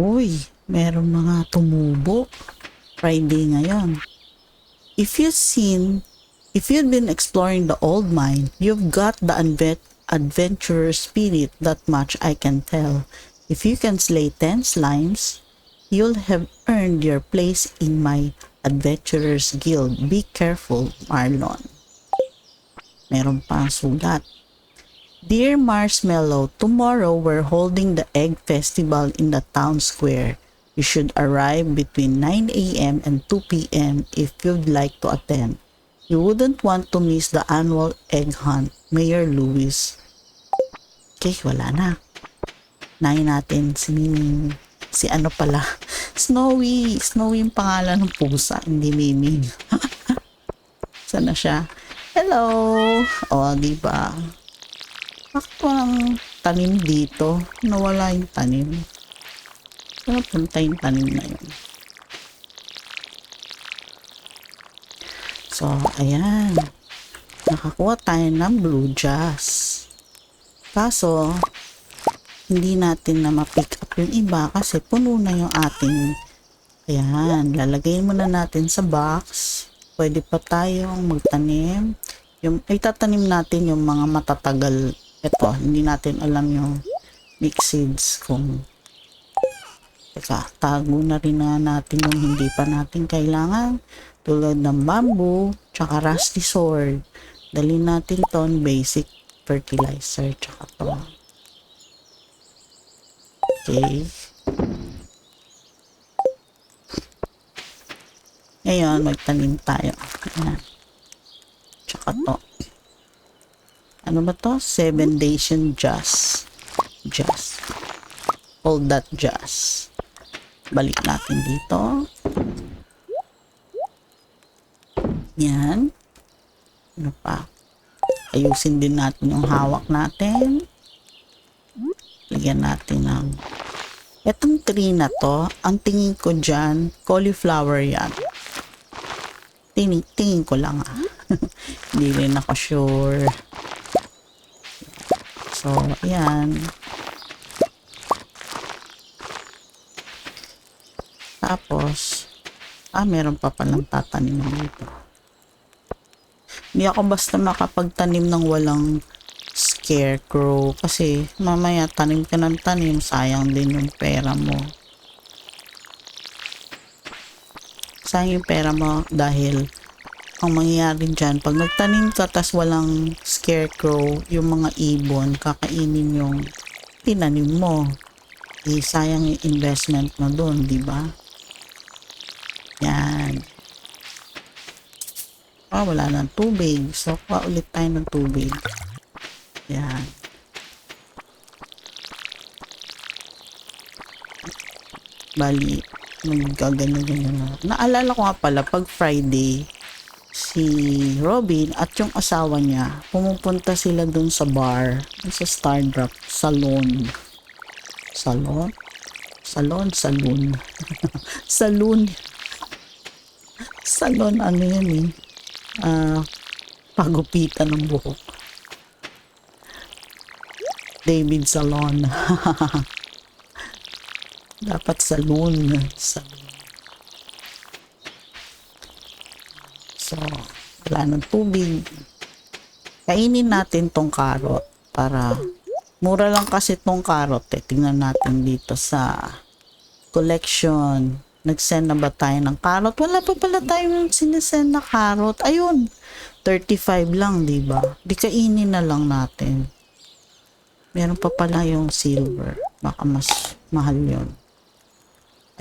Uy, meron mga tumubo. Friday ngayon. If you've seen, if you've been exploring the old mine, you've got the advent, adventurer spirit that much I can tell. If you can slay 10 slimes, you'll have earned your place in my adventurers guild. Be careful, Marlon. Meron pa ang sulat. Dear Marshmallow, tomorrow we're holding the egg festival in the town square. You should arrive between 9 a.m. and 2 p.m. if you'd like to attend. You wouldn't want to miss the annual egg hunt, Mayor Lewis. Okay, wala na. Nahin natin si Miming. Si ano pala? Snowy. Snowy yung pangalan ng pusa, hindi Miming. Saan na siya? Hello! O, di ba? Bakit walang tanim dito? Nawala yung tanim. Saan punta yung tanim na yun? So, ayan. Nakakuha tayo ng blue jazz. Kaso, hindi natin na ma-pick up yung iba kasi puno na yung ating ayan, lalagay muna natin sa box pwede pa tayong magtanim yung, itatanim natin yung mga matatagal ito, hindi natin alam yung mix seeds kung teka, tago na rin na natin yung hindi pa natin kailangan tulad ng bamboo tsaka rusty sword dalhin natin ton basic fertilizer tsaka to Okay. Ngayon, magtanim tayo. Ayan. Tsaka to. Ano ba to? Seven Nation Jazz. Jazz. Hold that jazz. Balik natin dito. Yan. Ano pa? Ayusin din natin yung hawak natin. Lagyan natin ng Etong tree na to, ang tingin ko dyan, cauliflower yan. Tingin, tingin ko lang ah. Hindi rin ako sure. So, yan. Tapos, ah, meron pa palang tatanim dito. Hindi ako basta makapagtanim ng walang scarecrow kasi mamaya tanim ka ng tanim sayang din yung pera mo sayang yung pera mo dahil ang mangyayari dyan. Pag nagtanim ka tas walang scarecrow yung mga ibon kakainin yung tinanim mo. Eh, sayang yung investment mo doon di ba? Yan. Ah wala ng tubig. So kuha ulit tayo ng tubig. Yan. Bali, magkaganyan-ganyan na. Naalala ko nga pala, pag Friday, si Robin at yung asawa niya, pumupunta sila dun sa bar, sa Stardrop Salon. Salon? Salon, saloon. saloon. Salon, ano yun eh. Ah, pagupitan ng buhok. David Salon. Dapat saloon. Saloon. So, wala ng tubig. Kainin natin tong carrot para mura lang kasi tong carrot eh. Tingnan natin dito sa collection. Nag-send na ba tayo ng carrot? Wala pa pala tayong sinesend na carrot. Ayun, 35 lang, di ba? Di kainin na lang natin. Meron pa pala yung silver. Baka mas mahal yun.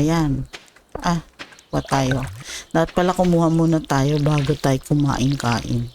Ayan. Ah, wa tayo. Dapat pala kumuha muna tayo bago tayo kumain-kain.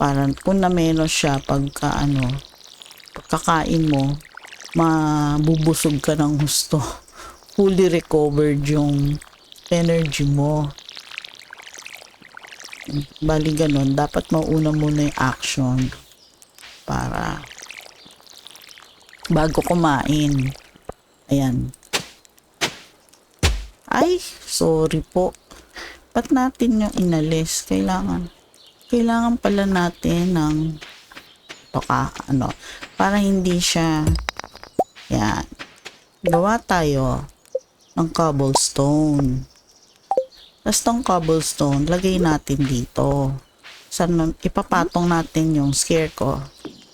Para kung na meron siya pagka ano, pagkakain mo, mabubusog ka ng gusto. Fully recovered yung energy mo. Bali ganun, dapat mauna muna yung action para bago kumain. Ayan. Ay, sorry po. Ba't natin yung inalis? Kailangan. Kailangan pala natin ng baka ano, para hindi siya yan. Gawa tayo. ng cobblestone. Tapos tong cobblestone, lagay natin dito. Sa, ipapatong natin yung scarecrow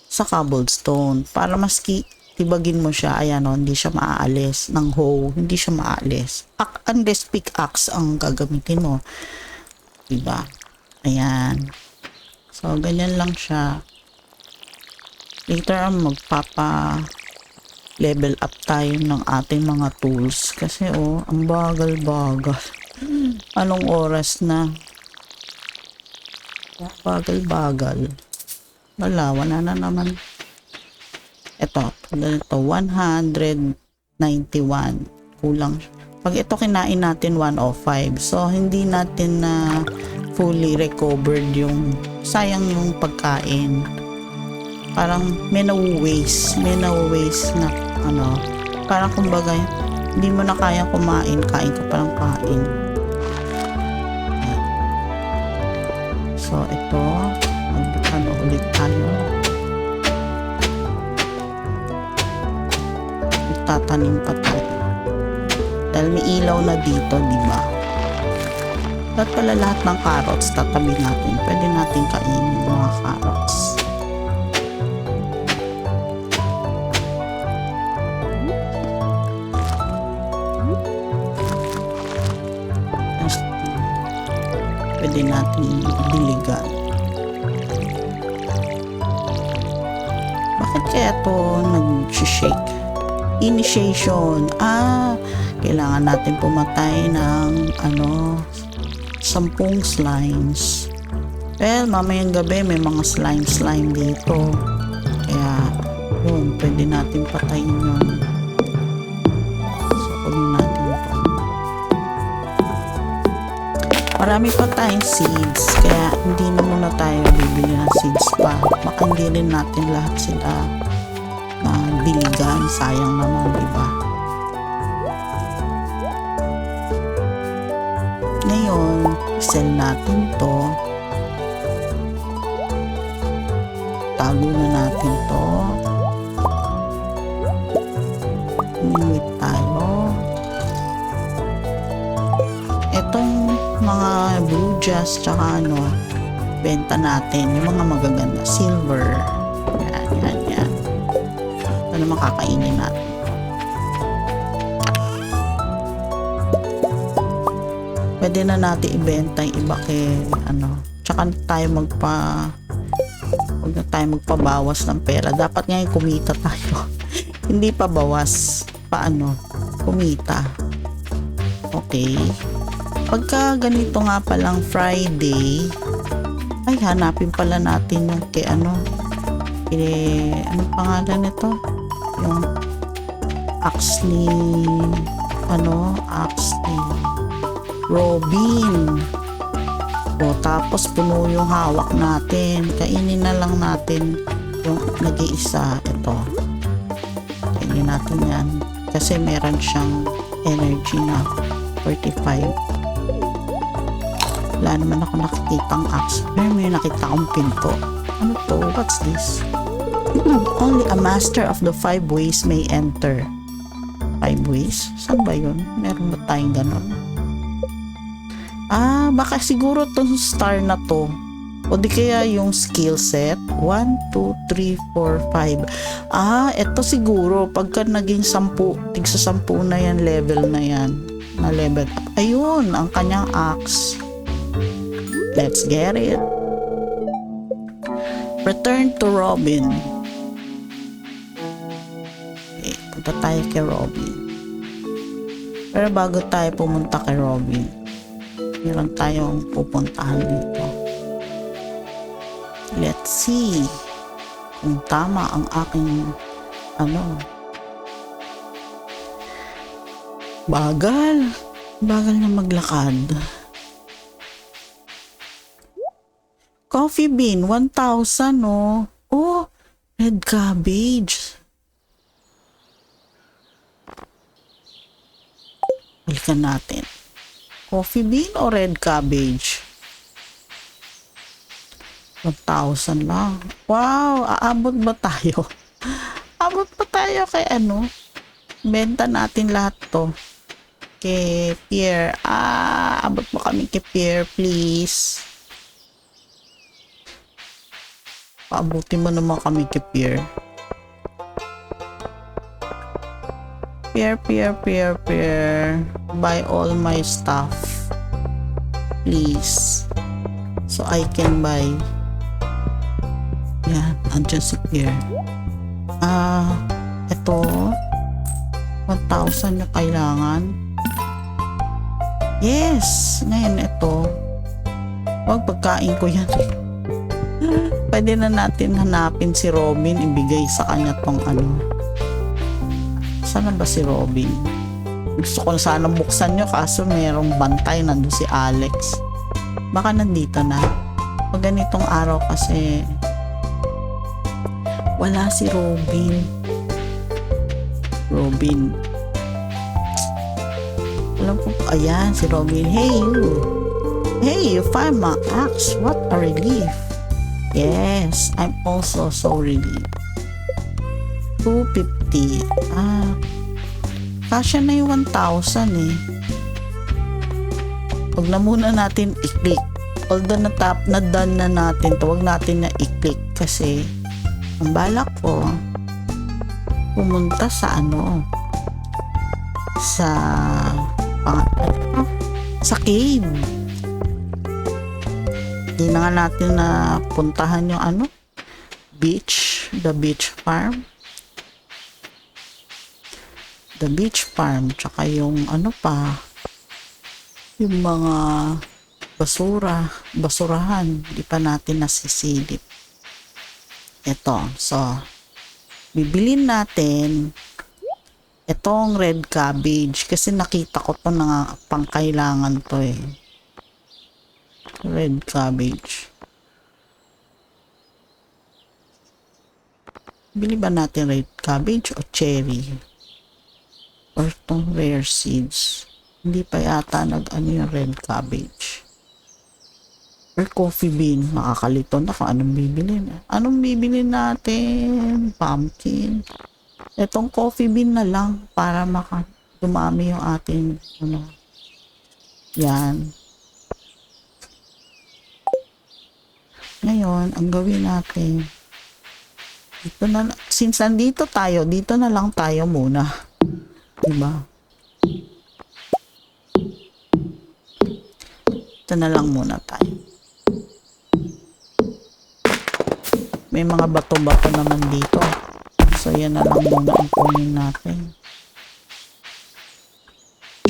sa cobblestone para maski tibagin mo siya, ayan o, hindi siya maaalis ng hoe, hindi siya maaalis. Ak unless pickaxe ang gagamitin mo. Diba? Ayan. So, ganyan lang siya. Later on, magpapa level up tayo ng ating mga tools. Kasi oh, ang bagal-bagal. Anong oras na? Bagal-bagal. Wala, wala na naman. Ito, ito 191. Kulang. Pag ito kinain natin 105. So, hindi natin na fully recovered yung sayang yung pagkain. Parang may na-waste. May na-waste na ano. Parang kumbaga, hindi mo na kaya kumain. Kain ka parang kain. So, ito. Ano ulit tayo. Tatanim pa tayo. Dahil may ilaw na dito, di ba? At pala lahat ng carrots tatabi natin. Pwede natin kainin mga carrots. Pwede natin Initiation. Ah, kailangan natin pumatay ng ano, sampung slimes. Well, mamayang gabi may mga slime-slime dito. Kaya, yun, pwede natin patayin yun. So, kunin natin ito. Marami pa tayong seeds, kaya hindi na muna tayo bibili ng seeds pa. Baka natin lahat sila na biligan. Sayang naman, di ba? Ngayon, sell natin to. Tago na natin to. Minwit tayo. Etong mga blue jazz tsaka ano, benta natin. Yung mga magaganda. Silver. Yan, yan, yan. Ito naman kakainin natin. pwede na natin ibenta yung iba kay ano tsaka tayo magpa huwag na tayo magpabawas ng pera. Dapat ngayon kumita tayo. Hindi pa bawas. Paano? Kumita. Okay. Pagka ganito nga palang Friday ay hanapin pala natin yung kay ano eh, ano pangalan nito yung axe ni ano axe ni Robin. O, tapos puno yung hawak natin. Kainin na lang natin yung nag-iisa. Ito. Kainin natin yan. Kasi meron siyang energy na 45. Wala naman ako nakikitang axe. Pero may nakita akong pinto. Ano to? What's this? Only a master of the five ways may enter. Five ways? Saan ba yun? Meron ba tayong ganon? Ah, baka siguro tong star na to. O di kaya yung skill set. 1, 2, 3, 4, 5. Ah, eto siguro. Pagka naging 10, tigsa 10 na yan, level na yan. Na level. Ayun, ang kanyang axe. Let's get it. Return to Robin. Punta tayo kay Robin. Pero bago tayo pumunta kay Robin, meron tayong pupuntahan dito. Let's see kung tama ang aking ano. Bagal. Bagal na maglakad. Coffee bean, 1,000 no. Oh, red cabbage. Balikan natin. Coffee bean o red cabbage? 1,000 lang. Wow, aabot ba tayo? Abot pa tayo kay ano? Benta natin lahat to. kay Pierre. Ah, abot mo kami kay Pierre, please. Paabuti mo naman kami kay Pierre. Pierre, Pierre, Pierre, Pierre. Buy all my stuff. Please. So I can buy. Yan, andyan si Pierre. Ah, ito. 1,000 yung kailangan. Yes! Ngayon ito. Wag pagkain ko yan. Pwede na natin hanapin si Robin, ibigay sa kanya tong ano. Sana ba si Robin? Gusto ko na sana buksan nyo kaso merong bantay nandun si Alex. Baka nandito na. Pag ganitong araw kasi wala si Robin. Robin. Alam ko, ayan, si Robin. Hey, you. Hey, you find my axe. What a relief. Yes, I'm also so relieved. 250. Ah, kasya na yung 1,000 eh. Huwag na muna natin i-click. Although na-tap, na-done na natin to, huwag natin na i-click kasi ang balak ko pumunta sa ano sa pang, sa cave hindi na nga natin na puntahan yung ano beach the beach farm the beach farm tsaka yung ano pa yung mga basura basurahan hindi pa natin nasisilip. Ito so bibilin natin itong red cabbage kasi nakita ko to na pangkailangan to eh. Red cabbage. Bili ba natin red cabbage o cherry or tong rare seeds hindi pa yata nag ano yung red cabbage. Or coffee bean makakalito na kung anong bibilin anong bibilin natin? Pumpkin. Itong coffee bean na lang para maka dumami yung ating ano yan. Ngayon ang gawin natin dito na since nandito tayo dito na lang tayo muna diba ito na lang muna tayo may mga bato-bato naman dito so yan na lang muna ang kunin natin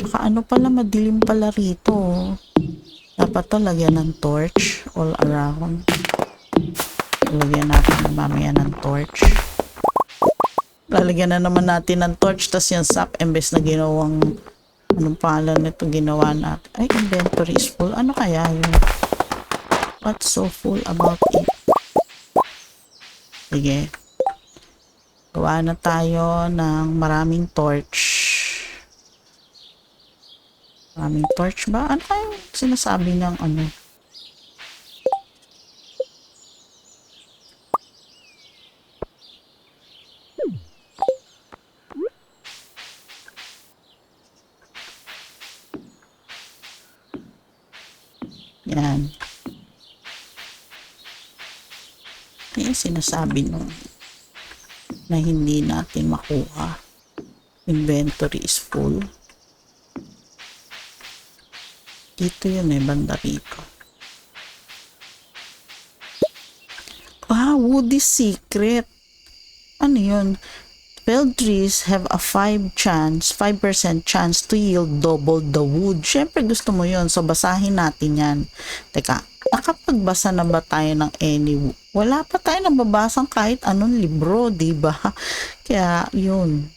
Tsaka ano pala, madilim pala rito. oh. Dapat to lagyan ng torch all around. Lagyan natin mamaya ng torch. Lalagyan na naman natin ng torch tas yung sap embes na ginawang anong pangalan nito ginawa natin. Ay, inventory is full. Ano kaya yun? What's so full about it? Sige. Gawa na tayo ng maraming torch. Maraming torch ba? Ano kaya sinasabi ng ano? Yan. Kaya sinasabi nung na hindi natin makuha. Inventory is full. Dito yun eh, banda rito. Wow, Woody Secret. Ano yun? 12 trees have a 5 chance, 5% chance to yield double the wood. Siyempre gusto mo yun, so basahin natin yan. Teka, nakapagbasa na ba tayo ng any Wala pa tayo nababasang kahit anong libro, di ba? Kaya yun.